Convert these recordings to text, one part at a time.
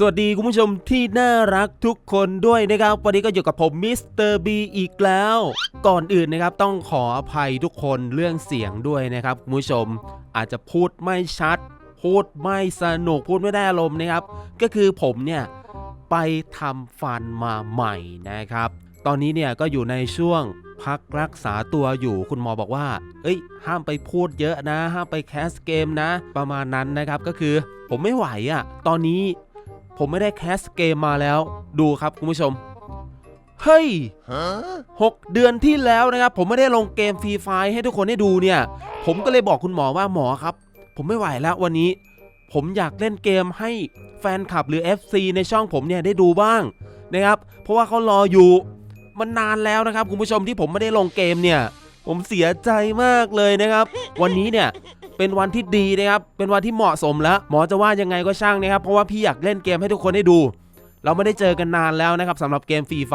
สวัสดีคุณผู้ชมที่น่ารักทุกคนด้วยนะครับ วันนี้ก็อยู่กับผมมิสเตอร์บีอีกแล้ว ก่อนอื่นนะครับต้องขออภัยทุกคนเรื่องเสียงด้วยนะครับคุณผู้ชมอาจจะพูดไม่ชัด พูดไม่สนุกพูดไม่ได้อารมณ์นะครับ ก็คือผมเนี่ย ไปทำฟันมาใหม่นะครับ ตอนนี้เนี่ยก็อยู่ในช่วงพักรักษาตัวอยู่คุณหมอบอกว่า เอ้ย ห้ามไปพูดเยอะนะ ห้ามไปแคสเกมนะ ประมาณนั้นนะครับก็คือผมไม่ไหวอะ่ะ ตอนนี้ ผมไม่ได้แคสเกมมาแล้วดูครับคุณผู้ชม เฮ้ยหกเดือนที่แล้วนะครับ ผมไม่ได้ลงเกมฟรีไฟให้ทุกคนได้ดูเนี่ย ผมก็เลยบอกคุณหมอว่าหมอครับ ผมไม่ไหวแล้ววันนี้ ผมอยากเล่นเกมให้แฟนคลับหรือ FC ในช่องผมเนี่ยได้ดูบ้างนะครับ เพราะว่าเขารออยู่มันนานแล้วนะครับ คุณผู้ชมที่ผมไม่ได้ลงเกมเนี่ย ผมเสียใจมากเลยนะครับ วันนี้เนี่ย เป็นวันที่ดีนะครับ เป็นวันที่เหมาะสมแล้ว หมอจะว่ายังไงก็ช่างนะครับ เพราะว่าพี่อยากเล่นเกมให้ทุกคนได้ดู เราไม่ได้เจอกันนานแล้วนะครับสำหรับเกมฟรีไฟ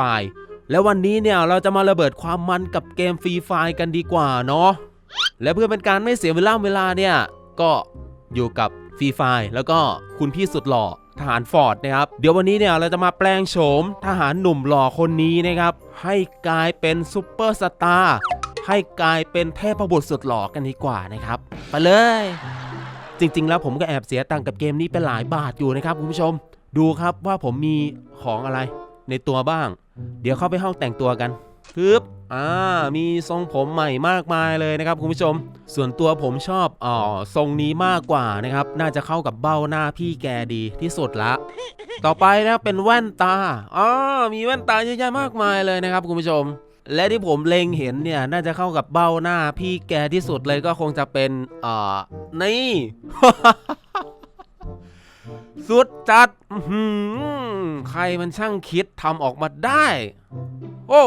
แล้ววันนี้เนี่ยเราจะมาระเบิดความมันกับเกมฟรีไฟกันดีกว่าเนาะ และเพื่อเป็นการไม่เสียเวลาเวลาเนี่ยก็อยู่กับฟรีไฟแล้วก็คุณพี่สุดหล่อทหารฟอร์ดนะครับ เดี๋ยววันนี้เนี่ยเราจะมาแปลงโฉมทหารหนุ่มหล่อคนนี้นะครับ ให้กลายเป็นซูเปอร์สตาร์ ให้กลายเป็นเทพบุตรสุดหล่อกันดีกว่านะครับ ไปเลย จริง ๆ แล้วผมก็แอบเสียตังค์กับเกมนี้ไปหลายบาทอยู่นะครับคุณผู้ชม ดูครับว่าผมมีของอะไรในตัวบ้าง เดี๋ยวเข้าไปห้องแต่งตัวกันปึ๊บอ่ามีทรงผมใหม่มากมายเลยนะครับคุณผู้ชม ส่วนตัวผมชอบอ๋อทรงนี้มากกว่านะครับ น่าจะเข้ากับเบ้าหน้าพี่แกดีที่สุดละ ต่อไปนะครับเป็นแว่นตาอ๋อมีแว่นตาเยอะแยะมากมายเลยนะครับคุณผู้ชม และที่ผมเล็งเห็นเนี่ยน่าจะเข้ากับเบ้าหน้าพี่แกที่สุดเลยก็คงจะเป็นเอ่อนี่ สุดจัดใครมันช่างคิดทำออกมาได้ โอ้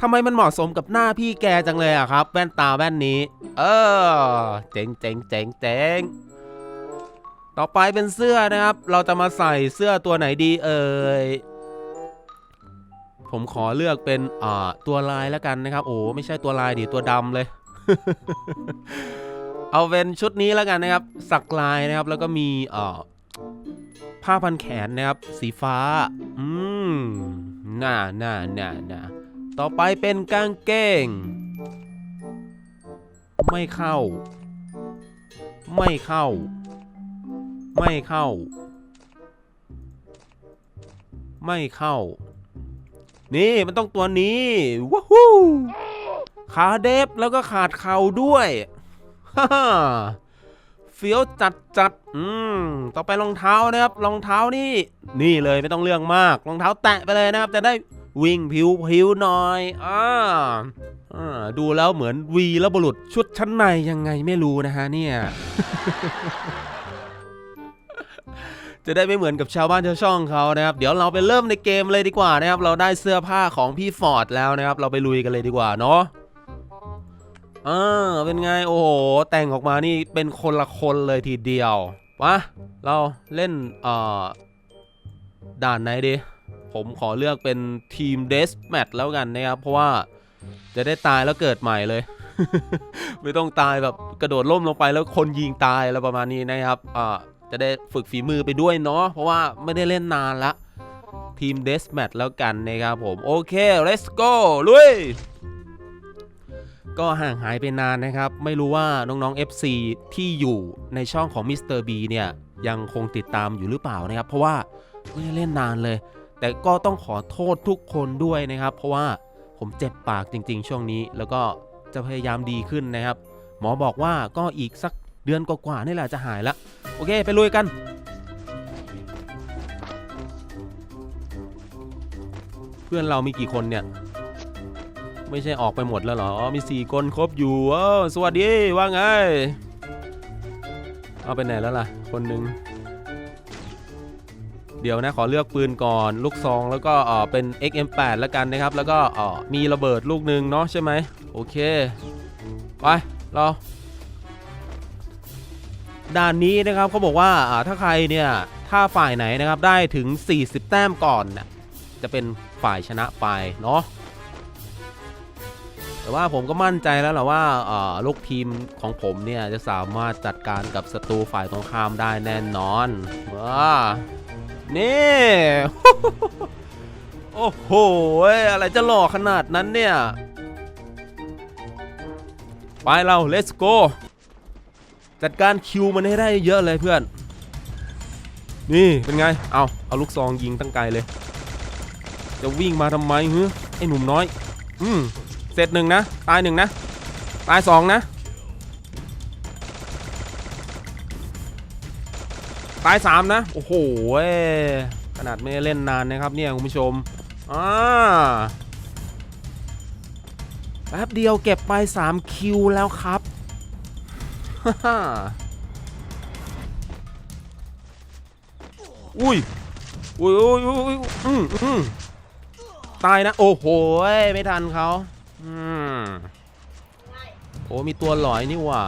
ทำไมมันเหมาะสมกับหน้าพี่แกจังเลยอะครับ แว่นตาแว่นนี้ เออ เจ๋งเจ๋งเจ๋งเจ๋งต่อไปเป็นเสื้อนะครับ เราจะมาใส่เสื้อตัวไหนดีเอ่ย ผมขอเลือกเป็นอ่าตัวลายแล้วกันนะครับ โอ้ไม่ใช่ตัวลายดิตัวดำเลย เอาเป็นชุดนี้แล้วกันนะครับ สักลายนะครับ แล้วก็มีอ่อผ้าพันแขนนะครับ สีฟ้า อืมน่าน่าน่าน่าต่อไปเป็นกางเกง ไม่เข้า ไม่เข้า ไม่เข้า ไม่เข้า นี่มันต้องตัวนี้ว้ฮู้ขาเดฟแล้วก็ขาดเข่าด้วยฮ่าฮ่าเฟี้ยวจัดจัดอืมต่อไปรองเท้านะครับรองเท้านี่ นี่เลยไม่ต้องเรื่องมากรองเท้าแตะไปเลยนะครับ จะได้วิ่งผิวผิวหน่อยอ่าอ่าดูแล้วเหมือนวีแล้วบุรุษชุดชั้นในยังไงไม่รู้นะฮะเนี่ย จะได้ไม่เหมือนกับชาวบ้านชาวช่องเขานะครับ เดี๋ยวเราไปเริ่มในเกมเลยดีกว่านะครับ เราได้เสื้อผ้าของพี่ฟอร์ดแล้วนะครับ เราไปลุยกันเลยดีกว่าเนาะอ่าเป็นไงโอ้โหแต่งออกมานี่เป็นคนละคนเลยทีเดียววะเราเล่นเอ่อด่านไหนดีผมขอเลือกเป็นทีมเดสแมทแล้วกันนะครับ เพราะว่าจะได้ตายแล้วเกิดใหม่เลย ไม่ต้องตายแบบกระโดดล่มลงไปแล้วคนยิงตายอะไรประมาณนี้นะครับอ่า จะได้ฝึกฝีมือไปด้วยเนาะเพราะว่าไม่ได้เล่นนานละทีมเดสแมทแล้วกันนะครับผม โอเค let's go ลุย ก็ห่างหายไปนานนะครับ ไม่รู้ว่าน้องๆ FC ที่อยู่ในช่องของ Mr. B เนี่ย ยังคงติดตามอยู่หรือเปล่านะครับ เพราะว่าไม่ได้เล่นนานเลย แต่ก็ต้องขอโทษทุกคนด้วยนะครับ เพราะว่าผมเจ็บปากจริง ๆ ช่วงนี้ แล้วก็จะพยายามดีขึ้นนะครับ หมอบอกว่าก็อีกสักเดือนกว่าๆนี่แหละจะหายละ โอเค ไปลุยกัน เพื่อนเรามีกี่คนเนี่ย ไม่ใช่ออกไปหมดแล้วเหรออ๋อมีสี่คนครบอยู่เออสวัสดี ว่าไง เอาไปไหนแล้วล่ะ คนหนึ่งเดี๋ยวนะขอเลือกปืนก่อนลูกซองแล้วก็เออเป็น XM8 แล้วกันนะครับ แล้วก็เออมีระเบิดลูกหนึ่งเนาะใช่ไหมโอเค ไป เรา ด่านนี้นะครับเขาบอกว่าถ้าใครเนี่ยถ้าฝ่ายไหนนะครับได้ถึง 40 แต้มก่อนนะจะเป็นฝ่ายชนะไปเนาะแต่ว่าผมก็มั่นใจแล้วแหละว่าลูกทีมของผมเนี่ยจะสามารถจัดการกับศัตรูฝ่ายตรงข้ามได้แน่นอนว้านี่โอ้โหอะไรจะหล่อขนาดนั้นเนี่ย ไปเรา let's go จัดการคิวมันให้ได้เยอะเลยเพื่อน นี่เป็นไง เอาเอาลูกซองยิงตั้งไกลเลย จะวิ่งมาทำไมฮึไอหนุ่มน้อย อืมเสร็จหนึ่งนะ ตายหนึ่งนะ ตายสองนะ ตายสามนะ โอ้โหขนาดไม่ได้เล่นนานนะครับเนี่ยคุณผู้ชม อ่าแป๊บเดียวเก็บไป 3 คิวแล้วครับ อุ้ยอุ้ยอุ้ยอุ้ยอืมอืมตายนะ โอ้โหไม่ทันเขาอืมโอ้มีตัวหลอยนี่หว่า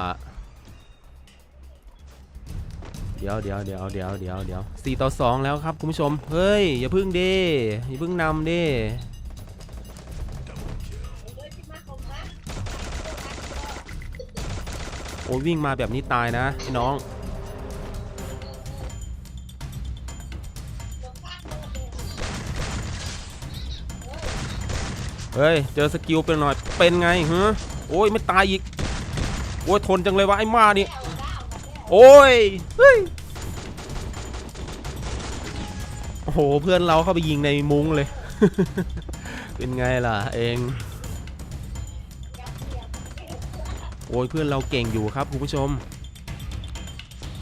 เดี๋ยวเดี๋ยวเดี๋ยวเดี๋ยวเดี๋ยวเดี๋ยวสี่ต่อสองแล้วครับคุณผู้ชม เฮ้ย อย่าพึ่งดิอย่าพึ่งนำดิ อ้วิ่งมาแบบนี้ตายนะไอ้น้อง เฮ้ย เจอสกิลเป็นหน่อย เป็นไงฮะโอ้ยไม่ตายอีก โอ้ยทนจังเลยวะไอ้มานี่ โอ้ย เฮ้ย โอ้โห เพื่อนเราเข้าไปยิงในมุ้งเลย เป็นไงล่ะเอง โอ้ยเพื่อนเราเก่งอยู่ครับคุณผู้ชม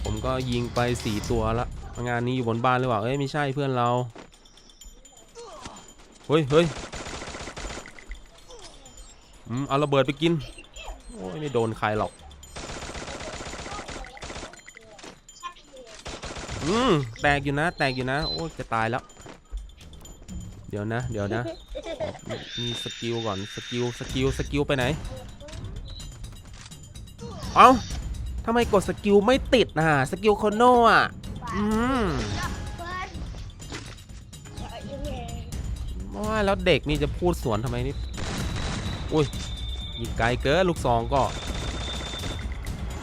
ผมก็ยิงไปสี่ตัวละงานนี้อยู่บนบ้านหรือเปล่าเอ้ยไม่ใช่เพื่อนเราเฮ้ยเฮ้ยอืมเอาระเบิดไปกินโอ้ยไม่โดนใครหรอกอืมแตกอยู่นะ แตกอยู่นะ โอ้ยจะตายแล้ว เดี๋ยวนะ เดี๋ยวนะ มีมีสกิลก่อน สกิล สกิล สกิลไปไหน เอ้าทำไมกดสกิลไม่ติดนะสกิลโคโน่อะอืมว่าแล้วเด็กนี่จะพูดสวนทำไมนี่อุ้ยยิงไกลเกินลูกซองก็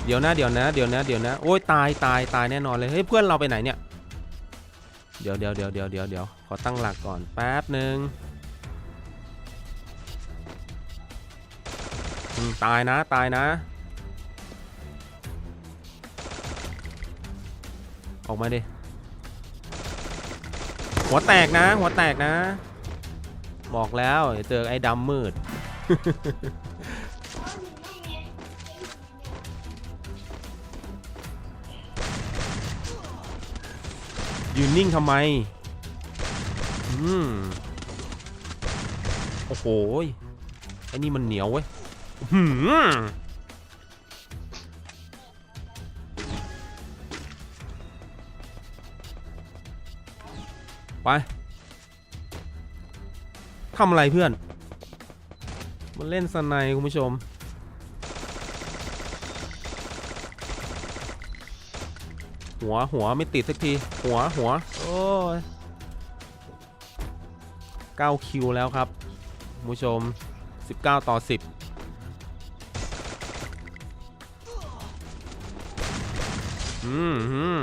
เดี๋ยวนะเดี๋ยวนะเดี๋ยวนะเดี๋ยวนะโอ้ยตายตายตายแน่นอนเลยเฮ้ยเพื่อนเราไปไหนเนี่ยเดี๋ยวเดี๋ยวเดี๋ยวเดี๋ยวเดี๋ยวเดี๋ยวขอตั้งหลักก่อนแป๊บหนึ่งตายนะตายนะ ออกมาดิ หัวแตกนะ หัวแตกนะ บอกแล้วเจอไอ้ดำมืด ยืนนิ่งทำไม อืม โอ้โหไอ้นี่มันเหนียวเว้ยหืม ไปทำอะไรเพื่อน มันเล่นสไนด์คุณผู้ชม หัวหัวไม่ติดสักที หัวหัว โอ้ย9คิวแล้วครับคุณผู้ชม 19 ต่อ 10อืม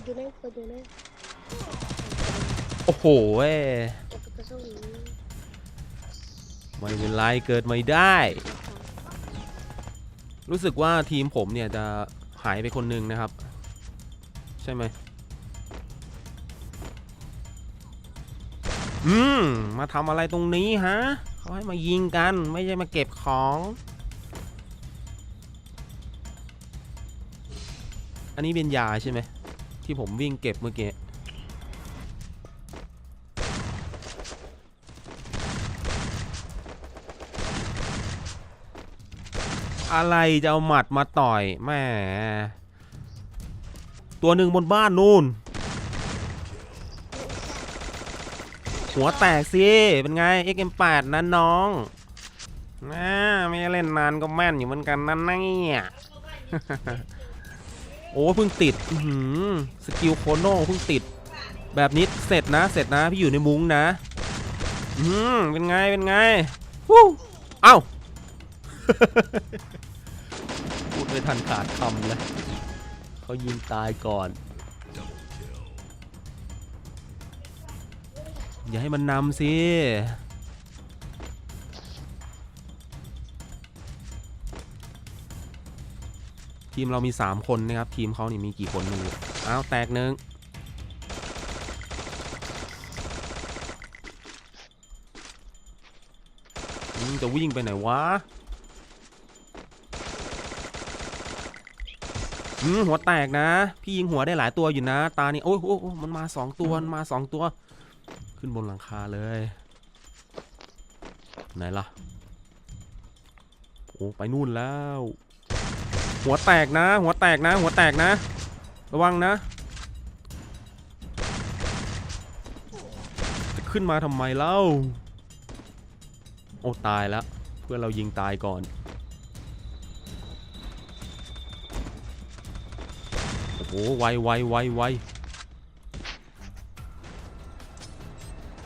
อืม Kau junai, kau junai, โอ้โหเว้ย kau pasang ni. ไม่เป็นไรเกิดไม่ได้ รู้สึกว่าทีมผมเนี่ยจะหายไปคนหนึ่งนะครับ ใช่ไหมอืมมาทำอะไรตรงนี้ฮะเขาให้มายิงกันไม่ใช่มาเก็บของ อันนี้เป็นยาใช่ไหม ที่ผมวิ่งเก็บเมื่อกี้อะไรจะเอาหมัดมาต่อยแหมตัวหนึ่งบนบ้านนู่น หัวแตกสิ เป็นไง XM8 นั้นน้องนะไม่เล่นนานก็แม่นอยู่เหมือนกันนั่นเนี่ย โอ้เพิ่งติดสกิลโคโน่เพิ่งติด แบบนี้เสร็จนะ เสร็จนะพี่อยู่ในมุ้งนะอืมเป็นไงเป็นไงวู้เอ้าพูดไม่ทันขาดคำเลยเขายิงตายก่อน อย่าให้มันนำสิ ทีมเรามี 3 คนนะครับ ทีมเขานี่มีกี่คนไม่รู้อ้าวแตกหนึ่งอืมจะวิ่งไปไหนวะอืมหัวแตกนะ พี่ยิงหัวได้หลายตัวอยู่นะ ตานี่โอ้ยโอ้ยโอมันมาสองตัวมันมาสองตัว ขึ้นบนหลังคาเลย ไหนล่ะ โอ้ ไปนู่นแล้ว หัวแตกนะ หัวแตกนะ หัวแตกนะ ระวังนะ จะขึ้นมาทำไมเล่า โอ้ตายแล้ว เพื่อนเรายิงตายก่อน โอ้โห ไวไวไวไว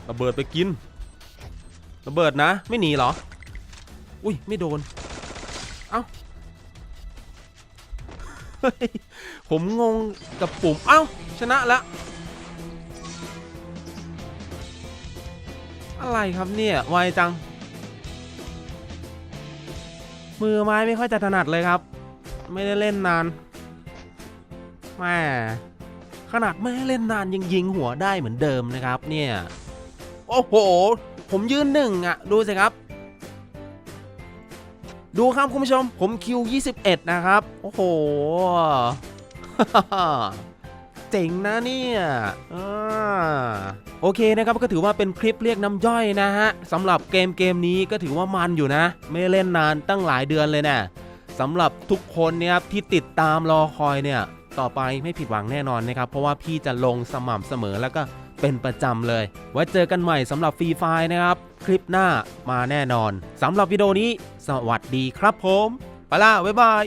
ระเบิดไปกิน ระเบิดนะ ไม่หนีเหรอ อุ้ย ไม่โดน เอ้าเฮ้ย ผมงงกับปุ่ม เอ้า ชนะแล้วอะไรครับเนี่ย ไวจัง มือไม้ไม่ค่อยจะถนัดเลยครับ ไม่ได้เล่นนานแม่ขนาดไม่ได้เล่นนานยังยิงหัวได้เหมือนเดิมนะครับ เนี่ย โอ้โห ผมยืนหนึ่งอะดูสิครับ ดูครับคุณผู้ชม ผมคิว 21 นะครับ โอ้โห เจ๋งนะเนี่ยอโอเคนะครับก็ถือว่าเป็นคลิปเรียกน้ำย่อยนะฮะสำหรับเกมเกมนี้ก็ถือว่ามันอยู่นะ ไม่เล่นนานตั้งหลายเดือนเลยนะสำหรับทุกคนเนี่ยครับที่ติดตามรอคอยเนี่ย ต่อไปไม่ผิดหวังแน่นอนนะครับ เพราะว่าพี่จะลงสม่ำเสมอแล้วก็ เป็นประจำเลย ไว้เจอกันใหม่สำหรับฟรีไฟล์นะครับ คลิปหน้ามาแน่นอนสำหรับวิดีโอนี้ สวัสดีครับผม ไปละบ๊ายบาย